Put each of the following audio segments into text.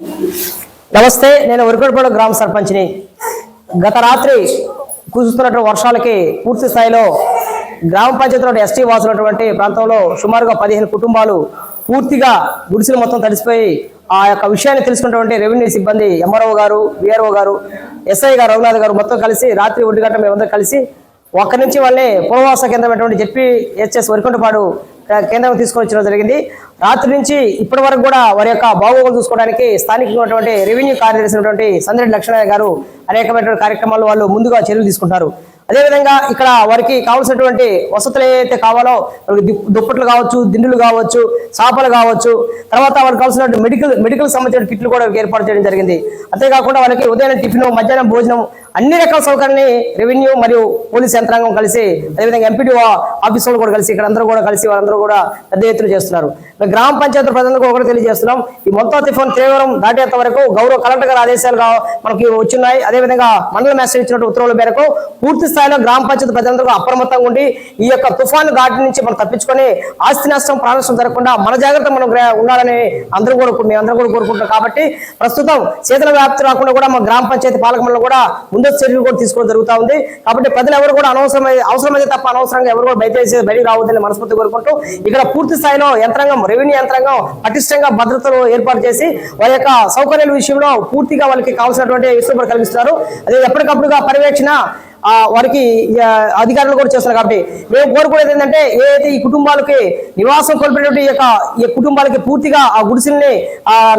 నమస్తే నేను ఉరికొడపాడు గ్రామ సర్పంచ్ని. గత రాత్రి కురుస్తున్నటువంటి వర్షాలకి పూర్తి స్థాయిలో గ్రామ పంచాయతీలో ఎస్టీ వాసులటువంటి ప్రాంతంలో సుమారుగా పదిహేను కుటుంబాలు పూర్తిగా గుడిసెలు మొత్తం తడిసిపోయి ఆ యొక్క విషయాన్ని తెలుసుకున్నటువంటి రెవెన్యూ సిబ్బంది ఎంఆర్ఓ గారు విఆర్ఓ గారు ఎస్ఐ గారు రఘునాథ్ గారు మొత్తం కలిసి రాత్రి ఒంటి గంట మేమందరం కలిసి ఒక్కడి నుంచి వాళ్ళని పునర్వాస కేంద్రమైనటువంటి చెప్పి హెచ్ఎస్ వరికొండపాడు కేంద్రం తీసుకొచ్చడం జరిగింది. రాత్రి నుంచి ఇప్పటి వరకు కూడా వారి యొక్క బాగోగులు చూసుకోవడానికి స్థానికంగా రెవెన్యూ కార్యదర్శి అయినటువంటి సందిరెడ్డి లక్ష్మణయ్య గారు అనేకమైనటువంటి కార్యక్రమాలు వాళ్ళు ముందుగా చర్యలు తీసుకుంటారు. అదేవిధంగా ఇక్కడ వారికి కావాల్సినటువంటి వసతులు ఏవైతే కావాలో వాళ్ళకి దుప్పట్లు కావచ్చు దిండులు కావచ్చు చాపలు కావచ్చు తర్వాత వాళ్ళకి కావాల్సిన మెడికల్ మెడికల్ సంబంధించిన కిట్లు కూడా ఏర్పాటు చేయడం జరిగింది. అంతేకాకుండా వాళ్ళకి ఉదయం టిఫిన్ మధ్యాహ్నం భోజనం అన్ని రకాల సౌకర్యాన్ని రెవెన్యూ మరియు పోలీస్ యంత్రాంగం కలిసి అదేవిధంగా ఎంపీడీ ఆఫీస్ వాళ్ళు కూడా కలిసి ఇక్కడ అందరూ కూడా కలిసి వాళ్ళందరూ కూడా పెద్ద ఎత్తున చేస్తున్నారు. గ్రామ పంచాయతీ ప్రజలకు ఒకటి తెలియజేస్తున్నాం. ఈ మొత్తం తుఫాన్ తీవ్రం దాటేంత వరకు గౌరవ కలెక్టర్ గారి ఆదేశాలు మనకి వచ్చిన్నాయి. అదేవిధంగా మండల మేస్టర్ ఇచ్చినట్టు ఉత్తర్వుల మేరకు పూర్తి స్థాయిలో గ్రామ పంచాయతీ ప్రజలందరూ అప్రమత్తంగా ఉండి ఈ యొక్క తుఫాను దాటి నుంచి మనం తప్పించుకొని ఆస్తి నష్టం ప్రాణ నష్టం జరగకుండా మన జాగ్రత్త మనం ఉండాలని అందరూ కూడా మేము అందరూ కూడా కోరుకుంటున్నాం. కాబట్టి ప్రస్తుతం శీతల వ్యాప్తి రాకుండా కూడా మా గ్రామ పంచాయతీ పాలక మండలి కూడా ముందస్తు చర్యలు కూడా తీసుకోవడం జరుగుతూ ఉంది. కాబట్టి ప్రజలు ఎవరు కూడా అనవసరమై అవసరమైతే తప్ప అనవసరంగా ఎవరు కూడా బయట బయటకు రావద్దని మనస్ఫూర్తి కోరుకుంటూ ఇక్కడ పూర్తి స్థాయిలో యంత్రాంగం రెవెన్యూ యంత్రాంగం పటిష్టంగా భద్రతను ఏర్పాటు చేసి వారి యొక్క సౌకర్యాల విషయంలో పూర్తిగా వాళ్ళకి కావాల్సినటువంటి విశ్వపడి కల్పిస్తున్నారు. అదే ఎప్పటికప్పుడుగా పర్యవేక్షణ వారికి అధికారులు కూడా చేస్తున్నారు కాబట్టి మేము కోరుకునేది ఏంటంటే ఏదైతే ఈ కుటుంబాలకి నివాసం కోల్పోయినటువంటి యొక్క ఈ కుటుంబాలకి పూర్తిగా ఆ గుడిసెల్ని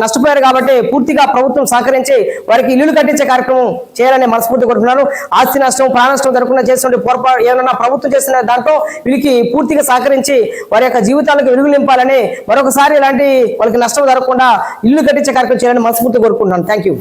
నష్టపోయారు కాబట్టి పూర్తిగా ప్రభుత్వం సహకరించి వారికి ఇల్లులు కట్టించే కార్యక్రమం చేయాలని మనస్ఫూర్తి కోరుతున్నాను ఆస్తి నష్టం ప్రాణ నష్టం జరగకుండా చేసినటువంటి పొరపాటు ఏమైనా ప్రభుత్వం చేసిన దాంట్లో వీళ్ళకి పూర్తిగా సహకరించి వారి యొక్క జీవితాలకు వెలుగు నింపాలని మరొకసారి ఇలాంటి వాళ్ళకి నష్టం జరగకుండా ఇల్లు కట్టించే కార్యక్రమం చేయాలని మనస్ఫూర్తి కోరుకుంటున్నాను. Thank you